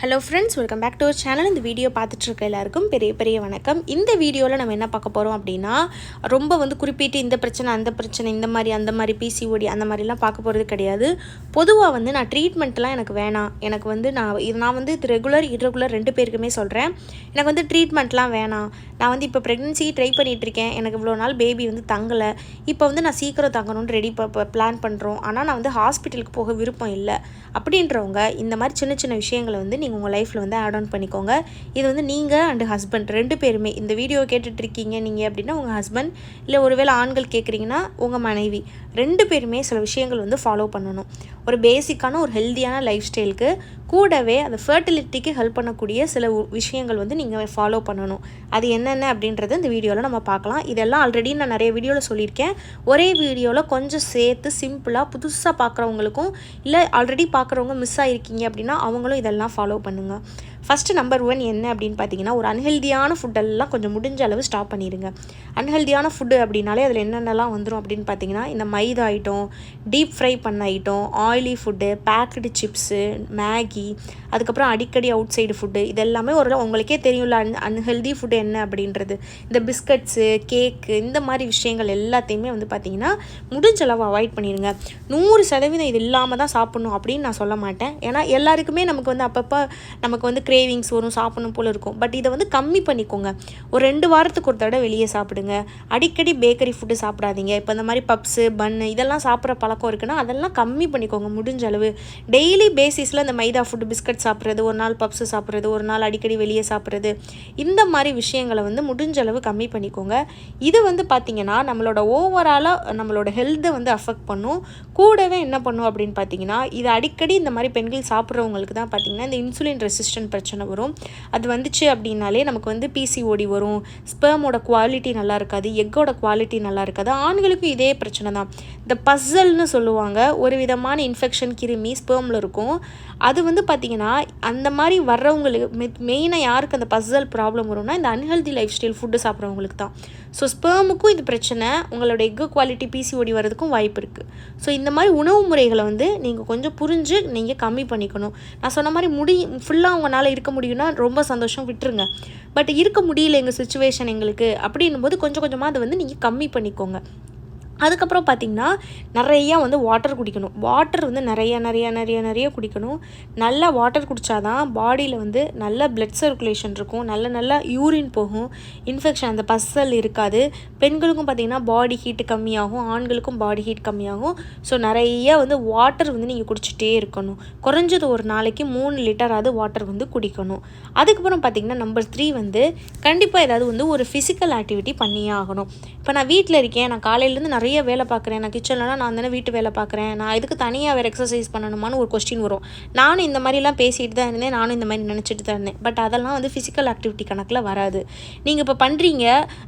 Hello friends welcome back to our channel இந்த video பார்த்துட்ருக்க எல்லாருக்கும் பெரிய பெரிய வணக்கம். இந்த வீடியோவில் நம்ம என்ன பார்க்க போகிறோம் அப்படின்னா ரொம்ப வந்து குறிப்பிட்டு இந்த பிரச்சனை அந்த பிரச்சனை இந்த மாதிரி அந்த மாதிரி பிசிஓடி அந்த மாதிரிலாம் பார்க்க போகிறது கிடையாது. பொதுவாக வந்து நான் ட்ரீட்மெண்ட்லாம் எனக்கு வேணாம். எனக்கு வந்து நான் இது நான் வந்து இது ரெகுலர் இரெகுலர் ரெண்டு பேருக்குமே சொல்கிறேன் எனக்கு வந்து ட்ரீட்மெண்ட்லாம் வேணாம். நான் வந்து இப்போ ப்ரெக்னென்சி ட்ரை இருக்கேன் எனக்கு இவ்வளோ நாள் பேபி வந்து தங்கலை. இப்போ வந்து நான் சீக்கிரம் தங்கணும்னு ரெடி பிளான் பண்ணுறோம் ஆனால் நான் வந்து ஹாஸ்பிட்டலுக்கு போக விருப்பம் இல்லை. அப்படின்றவங்க இந்த மாதிரி சின்ன சின்ன விஷயங்களை வந்து நீங்கள் உங்கள் லைஃப்பில் வந்து ஆட் ஆன் பண்ணிக்கோங்க. இது வந்து நீங்கள் அண்டு ஹஸ்பண்ட் ரெண்டு பேருமே. இந்த வீடியோ கேட்டுட்டு இருக்கீங்க நீங்கள் அப்படின்னா உங்கள் ஹஸ்பண்ட் இல்லை ஒருவேளை ஆண்கள் கேட்குறீங்கன்னா உங்கள் மனைவி. ரெண்டு பேருமே சில விஷயங்கள் வந்து ஃபாலோ பண்ணணும். ஒரு பேசிக்கான ஒரு ஹெல்த்தியான லைஃப் ஸ்டைலுக்கு கூடவே அந்த ஃபர்டிலிட்டிக்கு ஹெல்ப் பண்ணக்கூடிய சில விஷயங்கள் வந்து நீங்கள் ஃபாலோ பண்ணணும். அது என்னென்ன அப்படின்றது இந்த வீடியோவில் நம்ம பார்க்கலாம். இதெல்லாம் ஆல்ரெடி நான் நிறைய வீடியோவில் சொல்லியிருக்கேன். ஒரே வீடியோவில் கொஞ்சம் சேர்த்து சிம்பிளாக புதுசாக பார்க்குறவங்களுக்கும் இல்லை ஆல்ரெடி பார்க்குறவங்க மிஸ் ஆகிருக்கீங்க அப்படின்னா அவங்களும் இதெல்லாம் ஃபாலோ பண்ணுங்கள் ஃபஸ்ட்டு நம்பர் ஒன் என்ன அப்படின்னு பார்த்தீங்கன்னா ஒரு அன்ஹெல்தியான ஃபுட்டெல்லாம் கொஞ்சம் முடிஞ்ச அளவு ஸ்டாப் பண்ணிடுங்க அன்ஹெல்தியான ஃபுட்டு அப்படின்னாலே அதில் என்னென்னலாம் வந்துடும் அப்படின்னு பார்த்தீங்கன்னா இந்த மைதா ஐட்டம் டீப் ஃப்ரை பண்ண item oily food packed chips Maggi அதுக்கப்புறம் அடிக்கடி அவுட் சைடு ஃபுட்டு இது எல்லாமே ஒரு உங்களுக்கே தெரியும்ல அன் அன்ஹெல்தி ஃபுட்டு என்ன அப்படின்றது. இந்த பிஸ்கட்ஸு கேக்கு இந்த மாதிரி விஷயங்கள் எல்லாத்தையுமே வந்து பார்த்தீங்கன்னா முடிஞ்ச அளவு அவாய்ட் பண்ணிடுங்க நூறு சதவீதம் இது இல்லாமல் தான் சாப்பிட்ணும் அப்படின்னு நான் சொல்ல மாட்டேன். ஏன்னா எல்லாருக்குமே நமக்கு வந்து அப்பப்போ நமக்கு வந்து கிரேவிங்ஸ் வரும் சாப்பிடணும் போல் இருக்கும். பட் இதை வந்து கம்மி பண்ணிக்கோங்க. ஒரு ரெண்டு வாரத்துக்கு ஒரு தடவை வெளியே சாப்பிடுங்க. அடிக்கடி பேக்கரி ஃபுட்டு சாப்பிடாதீங்க. இப்போ இந்த மாதிரி பப்ஸு பன்னு இதெல்லாம் சாப்பிட்ற பழக்கம் இருக்குன்னா அதெல்லாம் கம்மி பண்ணிக்கோங்க முடிஞ்ச அளவு. டெய்லி பேசிஸில் இந்த மைதா ஃபுட்டு பிஸ்கட் சாப்பிட்றது ஒரு நாள் பப்ஸு சாப்பிட்றது ஒரு நாள் அடிக்கடி வெளியே சாப்பிட்றது இந்த மாதிரி விஷயங்களை வந்து முடிஞ்ச அளவு கம்மி பண்ணிக்கோங்க. இது வந்து பார்த்திங்கன்னா நம்மளோட ஓவராலாக நம்மளோட ஹெல்த்தை வந்து அஃபெக்ட் பண்ணும். கூடவே என்ன பண்ணும் அப்படின்னு பார்த்தீங்கன்னா இது அடிக்கடி இந்த மாதிரி பெண்கள் சாப்பிட்றவங்களுக்கு தான் பார்த்தீங்கன்னா இந்த இன்சுலின் ரெசிஸ்டன்ட் பிரச்சனை வரும். அது வந்துச்சு அப்படின்னாலே நமக்கு வந்து பிசிஓடி வரும். ஸ்பெர்மோட குவாலிட்டி நல்லா இருக்காது. எக்கோட குவாலிட்டி நல்லா இருக்காது. ஆண்களுக்கும் இதே பிரச்சனை தான். இந்த பஸ்ஸல்னு சொல்லுவாங்க. ஒரு விதமான இன்ஃபெக்ஷன் கிருமி ஸ்பேமில் இருக்கும். அது வந்து பார்த்திங்கன்னா அந்த மாதிரி வர்றவங்களுக்கு மெயினாக யாருக்கு அந்த பஸ்ஸல் ப்ராப்ளம் வரும்னா இந்த அன்ஹெல்தி லைஃப் ஸ்டைல் ஃபுட்டு சாப்பிட்றவங்களுக்கு தான். ஸோ ஸ்பெர்முக்கும் இது பிரச்சனை உங்களோட எக்கு குவாலிட்டி பிசிஓடி வரதுக்கும் வாய்ப்பு இருக்குது ஸோ இந்த மாதிரி உணவு முறைகளை வந்து நீங்கள் கொஞ்சம் புரிஞ்சு நீங்கள் கம்மி பண்ணிக்கணும். நான் சொன்ன மாதிரி முடி ஃபுல்லாக உங்களால் இருக்க முடியும்னா ரொம்ப சந்தோஷம் விட்டுருங்க. பட் இருக்க முடியல எங்கள் சுச்சுவேஷன் எங்களுக்கு அப்படின்னும் போது கொஞ்சம் கொஞ்சமாக அதை வந்து நீங்கள் கம்மி பண்ணிக்கோங்க. அதுக்கப்புறம் பார்த்திங்கன்னா நிறையா வந்து வாட்டர் குடிக்கணும். வாட்டர் வந்து நிறைய நிறைய நிறைய நிறைய குடிக்கணும். நல்லா வாட்டர் குடித்தா தான் பாடியில் வந்து நல்ல பிளட் சர்க்குலேஷன் இருக்கும். நல்ல நல்ல யூரின் போகும். இன்ஃபெக்ஷன் அந்த பசல் இருக்காது. பெண்களுக்கும் பார்த்திங்கன்னா பாடி ஹீட் கம்மியாகும். ஆண்களுக்கும் பாடி ஹீட் கம்மியாகும். ஸோ நிறைய வந்து வாட்டர் வந்து நீங்கள் குடிச்சிட்டே இருக்கணும். குறைஞ்சது ஒரு நாளைக்கு மூணு லிட்டராவது வாட்டர் வந்து குடிக்கணும். அதுக்கப்புறம் பார்த்திங்கன்னா நம்பர் த்ரீ வந்து கண்டிப்பாக ஏதாவது வந்து ஒரு ஃபிசிக்கல் ஆக்டிவிட்டி பண்ணியே ஆகணும். இப்போ நான் வீட்டில் இருக்கேன். நான் காலையிலேருந்து நிறைய வேலை பார்க்குறேன். நான் கிச்சன்லனா நான் தானே வீட்டு வேலை பார்க்குறேன். நான் இதுக்கு தனியாக வேறு எக்ஸசைஸ் பண்ணணுமான்னு ஒரு கொஸ்டின் வரும். நானும் இந்த மாதிரிலாம் பேசிட்டு தான் இருந்தேன். நானும் இந்த மாதிரி நினச்சிட்டு தான் இருந்தேன். பட் அதெல்லாம் வந்து ஃபிசிக்கல் ஆக்டிவிட்டி கணக்கில் வராது. நீங்கள் இப்போ பண்ணுறீங்க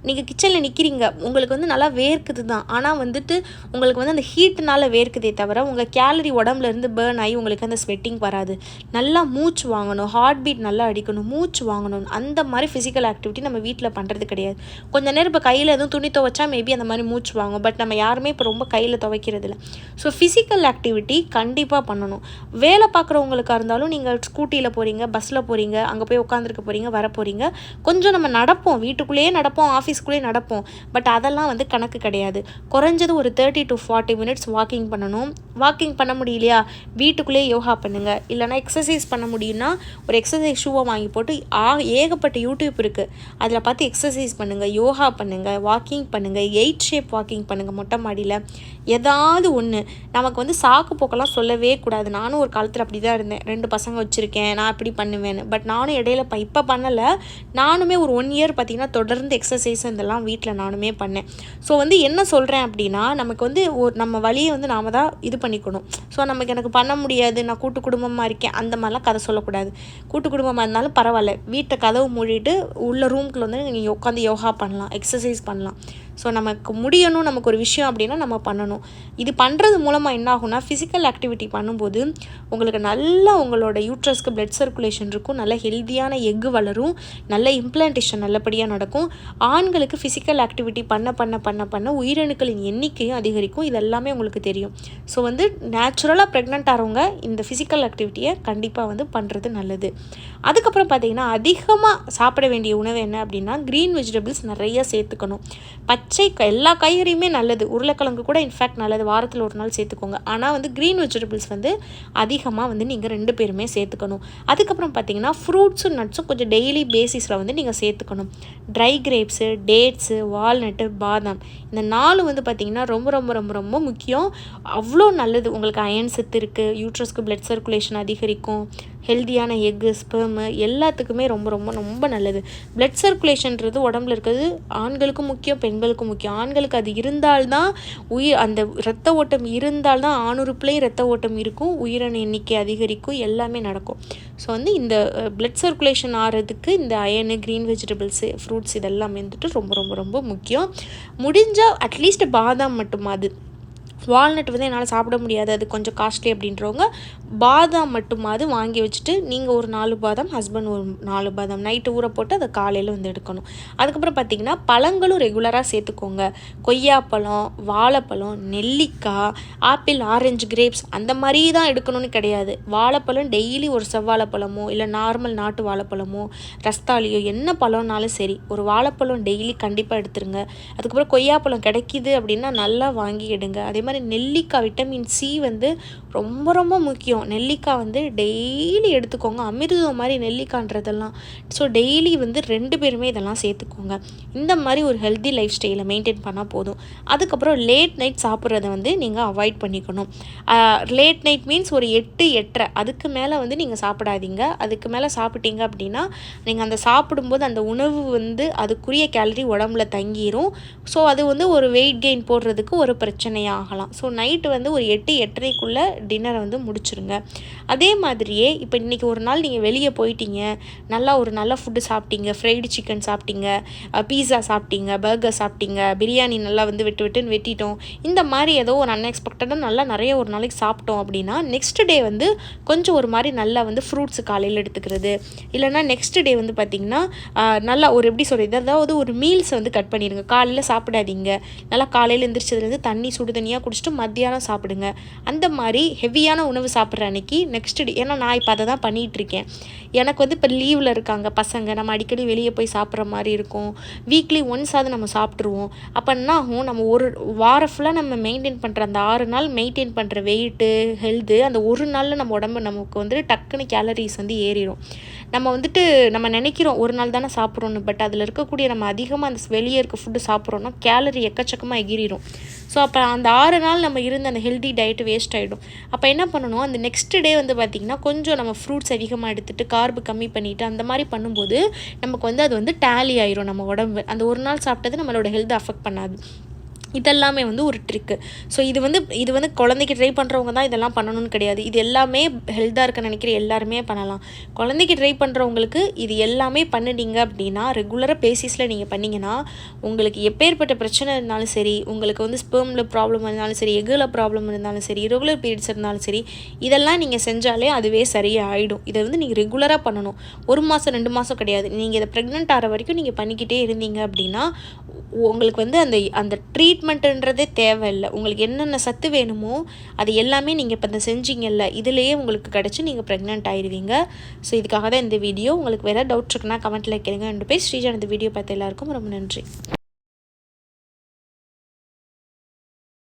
நீங்கள் கிச்சனில் நிற்கிறீங்க உங்களுக்கு வந்து நல்லா வேர்க்குது தான். ஆனால் வந்துட்டு உங்களுக்கு வந்து அந்த ஹீட்னால் வேர்க்குதே தவிர உங்கள் கேலரி உடம்புலேருந்து பேர்ன் ஆகி உங்களுக்கு அந்த ஸ்வெட்டிங் வராது. நல்லா மூச்சு வாங்கணும். ஹார்ட் பீட் நல்லா அடிக்கணும். மூச்சு வாங்கணும். அந்த மாதிரி ஃபிசிக்கல் ஆக்டிவிட்டி நம்ம வீட்டில் பண்ணுறது கிடையாது. கொஞ்ச நேரம் இப்போ கையில் எதுவும் துணி துவைச்சா மேபி அந்த மாதிரி மூச்சு வாங்கும். பட் நம்ம நம்ம யாருமே இப்போ ரொம்ப கையில் துவைக்கிறது இல்லை ஸோ ஃபிசிக்கல் ஆக்டிவிட்டி கண்டிப்பாக பண்ணணும். வேலை பார்க்குறவங்களுக்கா இருந்தாலும் நீங்கள் ஸ்கூட்டியில் போகிறீங்க பஸ்ஸில் போகிறீங்க அங்கே போய் உட்காந்துருக்க போகிறீங்க வர போகிறீங்க கொஞ்சம் நம்ம நடப்போம். வீட்டுக்குள்ளேயே நடப்போம் ஆஃபீஸ்க்குள்ளேயே நடப்போம். பட் அதெல்லாம் வந்து கணக்கு கிடையாது. குறைஞ்சது ஒரு thirty to forty minutes walking பண்ணணும். வாக்கிங் பண்ண முடியலையா? வீட்டுக்குள்ளேயே யோகா பண்ணுங்கள் இல்லைனா எக்ஸசைஸ் பண்ண முடியும்னா ஒரு எக்ஸசைஸ் ஷூவை வாங்கி போட்டு ஆ ஏகப்பட்ட யூடியூப் இருக்குது அதில் பார்த்து எக்ஸசைஸ் பண்ணுங்கள் யோகா பண்ணுங்கள் வாக்கிங் பண்ணுங்கள் எயிட் ஷேப் வாக்கிங் பண்ணுங்கள் மொட்டை மாடியில் ஏதாவது ஒன்று நமக்கு வந்து சாக்கு போக்கெல்லாம் சொல்லவே கூடாது. நானும் ஒரு காலத்தில் அப்படி தான் இருந்தேன். ரெண்டு பசங்க வச்சுருக்கேன். நான் இப்படி பண்ணுவேன்னு. பட் நானும் இடையில இப்போ இப்போ பண்ணலை. நானுமே ஒரு ஒன் இயர் பார்த்திங்கன்னா தொடர்ந்து எக்ஸசைஸ் இதெல்லாம் வீட்டில் நானுமே பண்ணேன். ஸோ வந்து என்ன சொல்கிறேன் அப்படின்னா நமக்கு வந்து ஒரு நம்ம வழியை வந்து நாம் தான் இது பண்ணிக்கணும். ஸோ நமக்கு எனக்கு பண்ண முடியாது. நான் கூட்டு குடும்பமாக இருக்கேன். அந்த மாதிரிலாம் கதை சொல்லக்கூடாது. கூட்டு குடும்பமாக இருந்தாலும் பரவாயில்ல. வீட்டை கதவு மூடிட்டு உள்ள ரூம்குள்ளே வந்து நீங்கள் உட்காந்து யோகா பண்ணலாம். எக்ஸசைஸ் பண்ணலாம். ஸோ நமக்கு முடியணும் நமக்கு ஒரு விஷயம் அப்படின்னா நம்ம பண்ணணும். இது பண்ணுறது மூலமாக என்ன ஆகும்னா ஃபிசிக்கல் ஆக்டிவிட்டி பண்ணும்போது உங்களுக்கு நல்லா உங்களோட யூட்ரஸ்க்கு பிளட் சர்க்குலேஷன் இருக்கும். நல்ல ஹெல்த்தியான எக்கு வளரும். நல்ல இம்ப்ளான்டேஷன் நல்லபடியாக நடக்கும். ஆண்களுக்கு ஃபிசிக்கல் ஆக்டிவிட்டி பண்ண பண்ண பண்ண பண்ண உயிரணுக்களின் எண்ணிக்கையும் அதிகரிக்கும். இதெல்லாமே உங்களுக்கு தெரியும். ஸோ வந்து நேச்சுரலாக ப்ரெக்னென்ட் ஆகிறவங்க இந்த ஃபிசிக்கல் ஆக்டிவிட்டியை கண்டிப்பாக வந்து பண்ணுறது நல்லது. அதுக்கப்புறம் பார்த்தீங்கன்னா அதிகமாக சாப்பிட வேண்டிய உணவு என்ன அப்படின்னா க்ரீன் வெஜிடபிள்ஸ் நிறைய சேர்த்துக்கணும். பச்சை எல்லா காய்கறியுமே நல்லது. உருளைக்கிழங்கு கூட இன்ஃபேக்ட் நல்லது. வாரத்தில் ஒரு நாள் சேர்த்துக்கோங்க. ஆனால் வந்து க்ரீன் வெஜிடபிள்ஸ் வந்து அதிகமாக வந்து நீங்கள் ரெண்டு பேருமே சேர்த்துக்கணும். அதுக்கப்புறம் பார்த்தீங்கன்னா ஃப்ரூட்ஸும் நட்ஸும் கொஞ்சம் டெய்லி பேசிஸில் வந்து நீங்கள் சேர்த்துக்கணும். ட்ரை கிரேப்ஸு டேட்ஸு வால்நட்டு பாதாம். இந்த நாலு வந்து பார்த்திங்கன்னா ரொம்ப ரொம்ப ரொம்ப ரொம்ப முக்கியம். அவ்வளோ நல்லது. உங்களுக்கு அயன் சத்து இருக்குது யூட்ரஸ்க்கு பிளட் சர்க்குலேஷன் அதிகரிக்கும். ஹெல்த்தியான எக்கு ஸ்பெர்மு எல்லாத்துக்குமே ரொம்ப ரொம்ப ரொம்ப நல்லது. பிளட் சர்க்குலேஷன்றது உடம்புல இருக்கிறது ஆண்களுக்கும் முக்கியம் பெண்களுக்கும் முக்கியம். ஆண்களுக்கு அது இருந்தால்தான் உயிர் அந்த இரத்த ஓட்டம் இருந்தால்தான் ஆணுறுப்புலேயும் இரத்த ஓட்டம் இருக்கும் உயிரணு எண்ணிக்கை அதிகரிக்கும் எல்லாமே நடக்கும். ஸோ வந்து இந்த பிளட் சர்க்குலேஷன் ஆகிறதுக்கு இந்த அயனு க்ரீன் வெஜிடபிள்ஸு ஃப்ரூட்ஸ் இதெல்லாமே வந்துட்டு ரொம்ப ரொம்ப ரொம்ப முக்கியம். முடிஞ்சால் அட்லீஸ்ட் பாதாம் மட்டுமாது வால்நட் வந்து என்னால் சாப்பிட முடியாது. அது கொஞ்சம் காஸ்ட்லி அப்படின்றவங்க பாதாம் மட்டுமாவது வாங்கி வச்சுட்டு நீங்கள் ஒரு நாலு பாதாம் ஹஸ்பண்ட் ஒரு நாலு பாதாம் நைட்டு ஊற போட்டு அதை காலையில் வந்து எடுக்கணும். அதுக்கப்புறம் பார்த்திங்கன்னா பழங்களும் ரெகுலராக சேர்த்துக்கோங்க. கொய்யாப்பழம் வாழைப்பழம் நெல்லிக்காய் ஆப்பிள் ஆரஞ்சு கிரேப்ஸ் அந்த மாதிரி தான் எடுக்கணும்னு கிடையாது. வாழைப்பழம் டெய்லி ஒரு செவ்வாழைப்பழமோ இல்லை நார்மல் நாட்டு வாழைப்பழமோ ரஸ்தாலியோ என்ன பழம்னாலும் சரி ஒரு வாழைப்பழம் டெய்லி கண்டிப்பாக எடுத்துருங்க. அதுக்கப்புறம் கொய்யாப்பழம் கிடைக்கிது அப்படின்னா நல்லா வாங்கி எடுங்க. அதே மாதிரி மாதிரி நெல்லிக்காய் விட்டமின் சி வந்து ரொம்ப ரொம்ப முக்கியம். நெல்லிக்காய் வந்து டெய்லி எடுத்துக்கோங்க. அமிர்தம் மாதிரி நெல்லிக்கான்றதெல்லாம் ஸோ டெய்லி வந்து ரெண்டு பேருமே இதெல்லாம் சேர்த்துக்கோங்க. இந்த மாதிரி ஒரு ஹெல்த்தி லைஃப் ஸ்டைலை மெயின்டைன் பண்ணால் போதும். அதுக்கப்புறம் லேட் நைட் சாப்பிட்றத வந்து நீங்கள் அவாய்ட் பண்ணிக்கணும். லேட் நைட் மீன்ஸ் ஒரு எட்டு எட்டரை. அதுக்கு மேலே வந்து நீங்கள் சாப்பிடாதீங்க. அதுக்கு மேலே சாப்பிட்டீங்க அப்படின்னா நீங்கள் அந்த சாப்பிடும்போது அந்த உணவு வந்து அதுக்குரிய கேலரி உடம்புல தங்கிடும் ஸோ அது வந்து ஒரு வெயிட் கெயின் போடுறதுக்கு ஒரு பிரச்சனையாகலாம். பண்ணலாம் ஸோ நைட்டு வந்து ஒரு எட்டு எட்டரைக்குள்ளே டின்னரை வந்து முடிச்சுருங்க. அதே மாதிரியே இப்போ இன்றைக்கி ஒரு நாள் நீங்கள் வெளியே போயிட்டீங்க. நல்லா ஒரு நல்ல ஃபுட்டு சாப்பிட்டீங்க. ஃப்ரைடு சிக்கன் சாப்பிட்டீங்க. பீஸா சாப்பிட்டீங்க. பர்கர் சாப்பிட்டீங்க. பிரியாணி நல்லா வந்து விட்டு விட்டுன்னு வெட்டிட்டோம். இந்த மாதிரி ஏதோ ஒரு அன்எக்ஸ்பெக்டடாக நல்லா நிறைய ஒரு நாளைக்கு சாப்பிட்டோம் அப்படின்னா நெக்ஸ்ட் டே வந்து கொஞ்சம் ஒரு மாதிரி நல்லா வந்து ஃப்ரூட்ஸ் காலையில் எடுத்துக்கிறது. இல்லைனா நெக்ஸ்ட் டே வந்து பார்த்திங்கன்னா நல்லா ஒரு எப்படி சொல்கிறது அதாவது ஒரு மீல்ஸ் வந்து கட் பண்ணிடுங்க. காலையில் சாப்பிடாதீங்க. நல்லா காலையில் எழுந்திரிச்சதுலேருந்து தண்ணி சுடு தண்ணியாக குடிச்சிட்டு மத்தியானம் சாப்பிடுங்க. அந்த மாதிரி ஹெவியான உணவு சாப்பிட்ற அன்னைக்கு நெக்ஸ்ட் டே ஏன்னா நான் இப்போ அதை தான் பண்ணிகிட்ருக்கேன் எனக்கு வந்து இப்போ லீவில் இருக்காங்க பசங்க. நம்ம அடிக்கடி வெளியே போய் சாப்பிட்ற மாதிரி இருக்கும். வீக்லி ஒன்ஸ் அது நம்ம சாப்பிட்ருவோம் அப்போ என்ன ஆகும்? நம்ம ஒரு வாரம் ஃபுல்லாக நம்ம மெயின்டைன் பண்ணுற அந்த ஆறு நாள் மெயின்டைன் பண்ணுற வெயிட்டு ஹெல்த்து அந்த ஒரு நாளில் நம்ம உடம்பு நமக்கு வந்து டக்குன்னு கேலரிஸ் வந்து ஏறிடும் நம்ம வந்துட்டு நம்ம நினைக்கிறோம் ஒரு நாள் தானே சாப்பிட்றோன்னு பட் அதில் இருக்கக்கூடிய நம்ம அதிகமாக அந்த வெளியே இருக்க ஃபுட்டு சாப்பிட்றோன்னா கேலரி எக்கச்சக்கமாக எகிரிடும் ஸோ அப்போ அந்த ஆறு நாள் நம்ம இருந்த அந்த ஹெல்தி டயட்டு வேஸ்ட் ஆகிடும் அப்போ என்ன பண்ணணும்? அந்த நெக்ஸ்ட் டே வந்து பார்த்திங்கன்னா கொஞ்சம் நம்ம ஃப்ரூட்ஸ் அதிகமாக எடுத்துகிட்டு கார்பு கம்மி பண்ணிவிட்டு அந்த மாதிரி பண்ணும்போது நமக்கு வந்து அது வந்து டேலி ஆயிரும் நம்ம உடம்பு. அந்த ஒரு நாள் சாப்பிட்டது நம்மளோட ஹெல்த் அஃபெக்ட் பண்ணாது. இதெல்லாமே வந்து ஒரு ட்ரிக்கு ஸோ இது வந்து இது வந்து குழந்தைக்கு ட்ரை பண்ணுறவங்க தான் இதெல்லாம் பண்ணணும்னு கிடையாது. இது எல்லாமே ஹெல்த்தாக இருக்க நினைக்கிற எல்லாருமே பண்ணலாம். குழந்தைக்கு ட்ரை பண்ணுறவங்களுக்கு இது எல்லாமே பண்ணிட்டீங்க அப்படின்னா ரெகுலராக பேசிஸில் நீங்கள் பண்ணிங்கன்னா உங்களுக்கு எப்பேற்பட்ட பிரச்சனை இருந்தாலும் சரி உங்களுக்கு வந்து ஸ்பெர்மில் ப்ராப்ளம் இருந்தாலும் சரி எகில் ப்ராப்ளம் இருந்தாலும் சரி ரெகுலர் பீரியட்ஸ் இருந்தாலும் சரி இதெல்லாம் நீங்கள் செஞ்சாலே அதுவே சரியாக ஆகிடும் இதை வந்து நீங்கள் ரெகுலராக பண்ணணும். ஒரு மாதம் ரெண்டு மாதம் கிடையாது. நீங்கள் இதை ப்ரெக்னென்ட் ஆகிற வரைக்கும் நீங்கள் பண்ணிக்கிட்டே இருந்தீங்க அப்படின்னா உங்களுக்கு வந்து அந்த அந்த ட்ரீட்மெண்ட்டுன்றதே தேவையில்லை. உங்களுக்கு என்னென்ன சத்து வேணுமோ அது எல்லாமே நீங்கள் இப்போ இந்த செஞ்சீங்கல்ல இதுலேயே உங்களுக்கு கிடச்சி நீங்கள் ப்ரெக்னென்ட் ஆயிடுவீங்க ஸோ இதுக்காக தான் இந்த வீடியோ உங்களுக்கு வேறு டவுட் இருக்குன்னா கமெண்ட்டில் கேளுங்க. ரெண்டு பேர் ஸ்ரீஜா இந்த வீடியோ பார்த்த எல்லாருக்கும் ரொம்ப நன்றி.